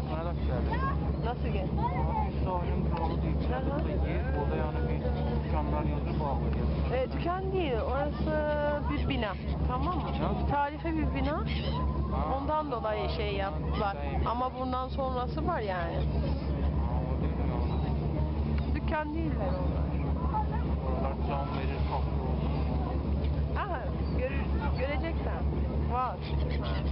Biraz bana da geldi. Nasıl gel? Sahilin bir Aha. burada yer. Orada yani bir dükkanlar yazı bağlı. E, dükkan değil. Orası bir bina. Tamam mı? Ne? Tarife bir bina. Ha. Ondan dolayı şey yaptılar. Ama bundan sonrası var yani. Ha, değil? Dükkan değiller onlar. Oralar can verir, haklı olur. Aha, görür, göreceksen. Var. Ha.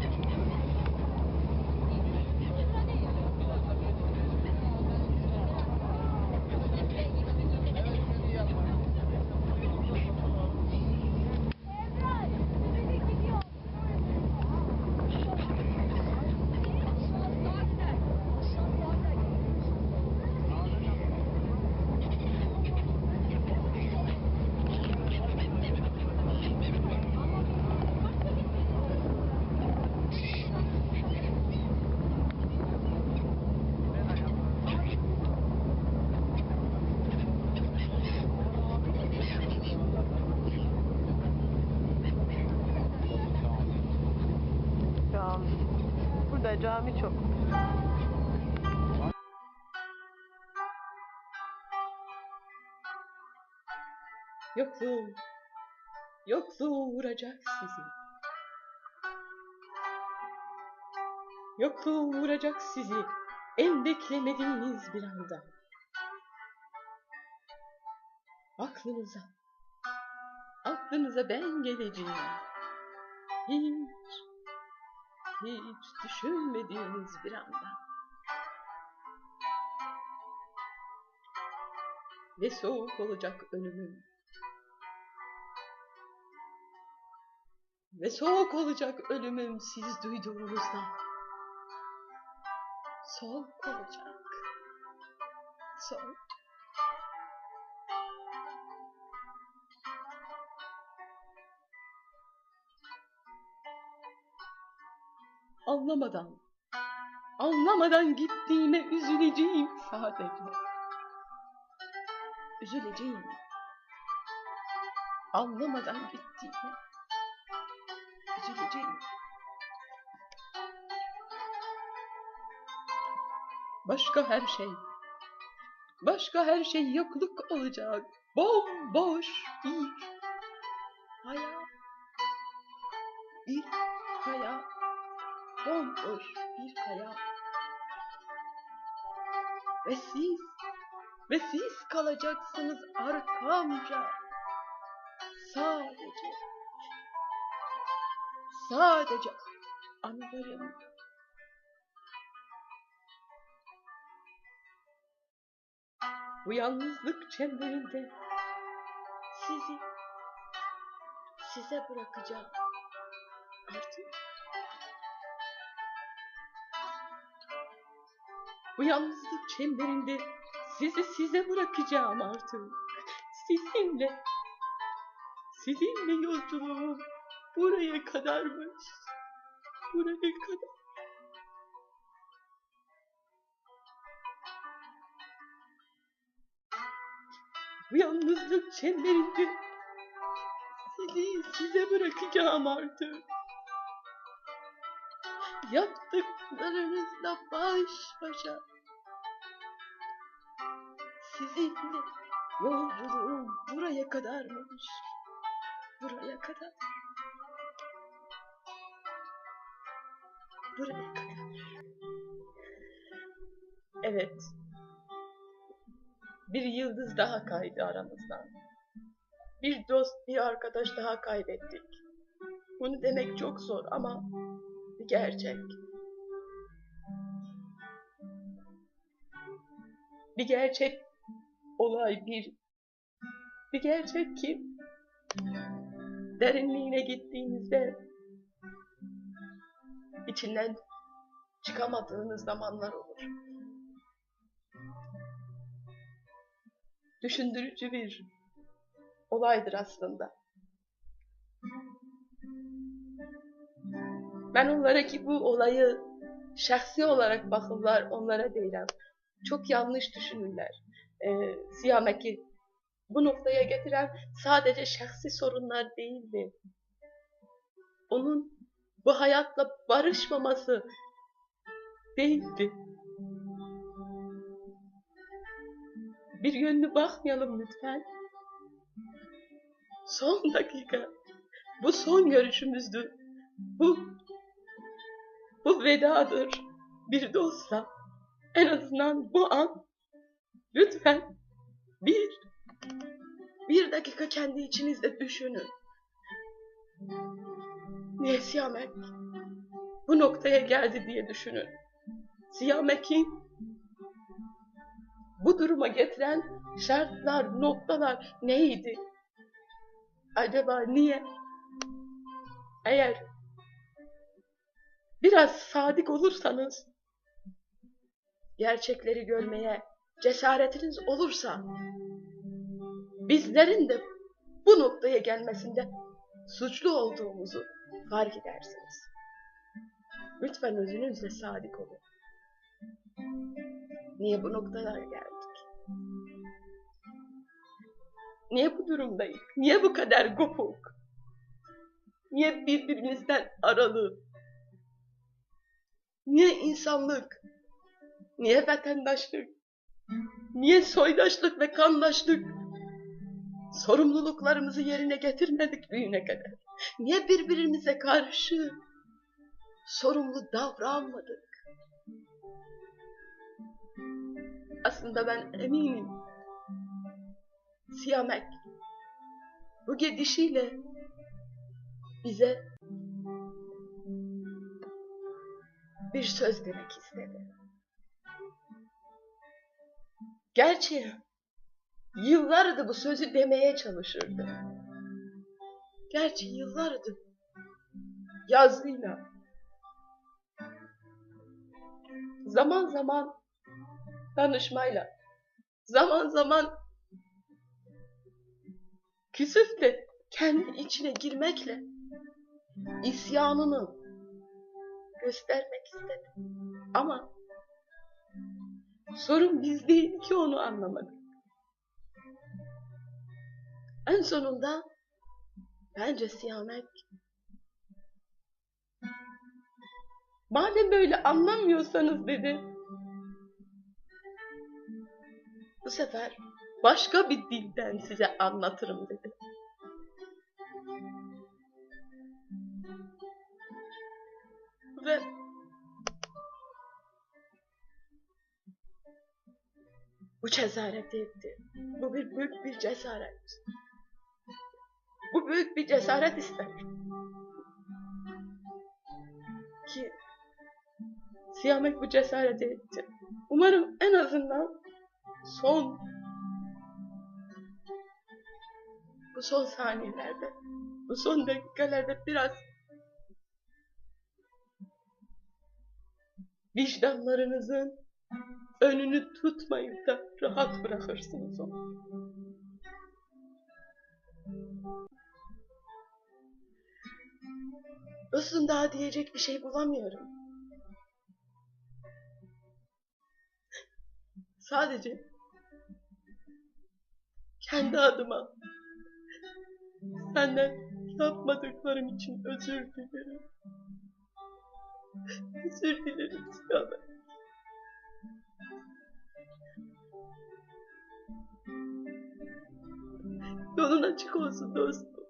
Cami. Burada cami çok. Yokluğum, yokluğum vuracak sizi. Yokluğum vuracak sizi en beklemediğiniz bir anda. Aklınıza, aklınıza ben geleceğim. Hiç, hiç düşünmediğiniz bir anda. Ve soğuk olacak ölümüm. Ve soğuk olacak ölümüm siz duyduğunuzda. Soğuk olacak. Soğuk. Anlamadan, anlamadan gittiğime üzüleceğim sadece. Üzüleceğim. Anlamadan gittiğime üzüleceğim. Başka her şey, başka her şey yokluk olacak. Bomboş bir hayat. Bir hayat. Bomboş bir hayat. Ve siz, ve siz kalacaksınız arkamca. Sadece Sadece anılarım. Bu yalnızlık çemberinde sizi size bırakacağım artık. Bu yalnızlık çemberinde sizi size bırakacağım artık. Sizinle, sizinle yolculuğum buraya kadarmış. Buraya kadar. Bu yalnızlık çemberinde sizi size bırakacağım artık. Yaptıklarınızla baş başa. Sizinle yolculuğum buraya kadarmış. Buraya kadar. Buraya kadar. Evet. Bir yıldız daha kaydı aramızdan. Bir dost, bir arkadaş daha kaybettik. Bunu demek çok zor ama gerçek. Bir gerçek olay bir bir gerçek ki derinliğine gittiğinizde içinden çıkamadığınız zamanlar olur. Düşündürücü bir olaydır aslında. Ben onlara ki bu olayı şahsi olarak bakırlar, onlara deyirəm. Çok yanlış düşünürler. Ee, Siyameki bu noktaya getiren sadece şahsi sorunlar değildi. Onun bu hayatla barışmaması, değildi. Bir yönlü bakmayalım lütfen. Son dakika. Bu son görüşümüzdü. Bu bu vedadır. Bir dostla. En azından bu an lütfen bir bir dakika kendi içinizde düşünün. Niye Siyamek bu noktaya geldi diye düşünün. Siyamek'in bu duruma getiren şartlar, noktalar neydi? Acaba niye? Eğer biraz sadık olursanız, gerçekleri görmeye cesaretiniz olursa, bizlerin de bu noktaya gelmesinde suçlu olduğumuzu fark edersiniz. Lütfen özünüzle sadık olun. Niye bu noktalara geldik? Niye bu durumdayız? Niye bu kadar kopuk? Niye birbirimizden aralı? Niye insanlık? Niye vatandaşlık? Niye soydaşlık ve kandaşlık? Sorumluluklarımızı yerine getirmedik büyüne kadar. Niye birbirimize karşı sorumlu davranmadık? Aslında ben eminim. Siyamek bu gidişiyle bize bir söz demek istedi. Gerçi yıllardır bu sözü demeye çalışırdı. Gerçi yıllardır yazıyla zaman zaman danışmayla zaman zaman küsüp de kendi içine girmekle isyanını göstermek istedi. Ama sorun biz değil ki onu anlamadık. En sonunda bence Siyamek madem böyle anlamıyorsanız dedi bu sefer başka bir dilden size anlatırım dedi. Ve bu cesareti etti. Bu bir büyük bir cesaret. Bu büyük bir cesaret ister. Ki Siyamek bu cesareti etti. Umarım en azından son bu son saniyelerde, bu son dakikalarda biraz vicdanlarınızın önünü tutmayıp da rahat bırakırsınız onu. Dostum daha diyecek bir şey bulamıyorum. Sadece kendi adıma senden yapmadıklarım için özür dilerim. Özür dilerim Siyamet. Yolun açık olsun dostum.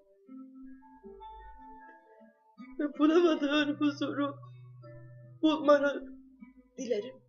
Ve bulamadığın huzuru bulmanı dilerim.